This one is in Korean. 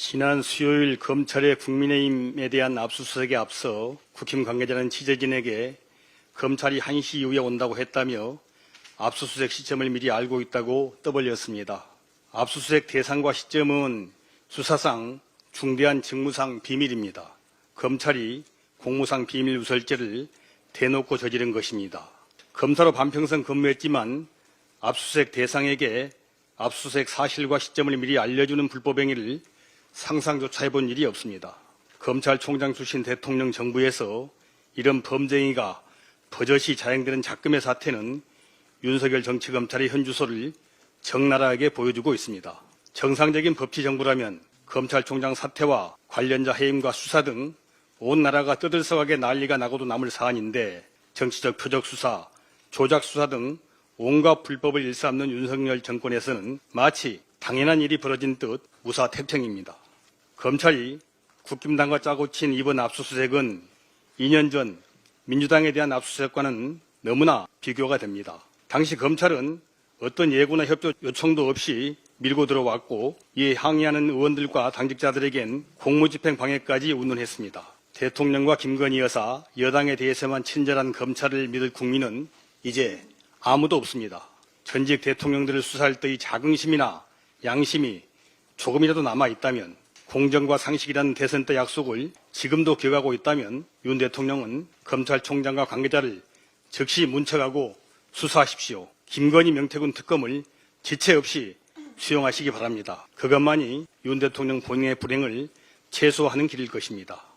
지난 수요일 검찰의 국민의힘에 대한 압수수색에 앞서 국힘 관계자는 취재진에게 검찰이 1시 이후에 온다고 했다며 압수수색 시점을 미리 알고 있다고 떠벌렸습니다. 압수수색 대상과 시점은 수사상 중대한 직무상 비밀입니다. 검찰이 공무상 비밀 누설죄를 대놓고 저지른 것입니다. 검사로 반평생 근무했지만 압수수색 대상에게 압수수색 사실과 시점을 미리 알려주는 불법 행위를 상상조차 해본 일이 없습니다. 검찰총장 출신 대통령 정부에서 이런 범죄행위가 버젓이 자행되는 작금의 사태는 윤석열 정치검찰의 현주소를 적나라하게 보여주고 있습니다. 정상적인 법치 정부라면 검찰총장 사태와 관련자 해임과 수사 등 온 나라가 떠들썩하게 난리가 나고도 남을 사안인데 정치적 표적 수사, 조작 수사 등 온갖 불법을 일삼는 윤석열 정권에서는 마치 당연한 일이 벌어진 듯 무사태평입니다. 검찰이 국힘당과 짜고 친 이번 압수수색은 2년 전 민주당에 대한 압수수색과는 너무나 비교가 됩니다. 당시 검찰은 어떤 예고나 협조 요청도 없이 밀고 들어왔고 이에 항의하는 의원들과 당직자들에겐 공무집행 방해까지 운운했습니다. 대통령과 김건희 여사, 여당에 대해서만 친절한 검찰을 믿을 국민은 이제 아무도 없습니다. 전직 대통령들을 수사할 때의 자긍심이나 양심이 조금이라도 남아 있다면 공정과 상식이라는 대선 때 약속을 지금도 기억하고 있다면 윤 대통령은 검찰총장과 관계자를 즉시 문책하고 수사하십시오. 김건희 명태군 특검을 지체 없이 수용하시기 바랍니다. 그것만이 윤 대통령 본인의 불행을 최소화하는 길일 것입니다.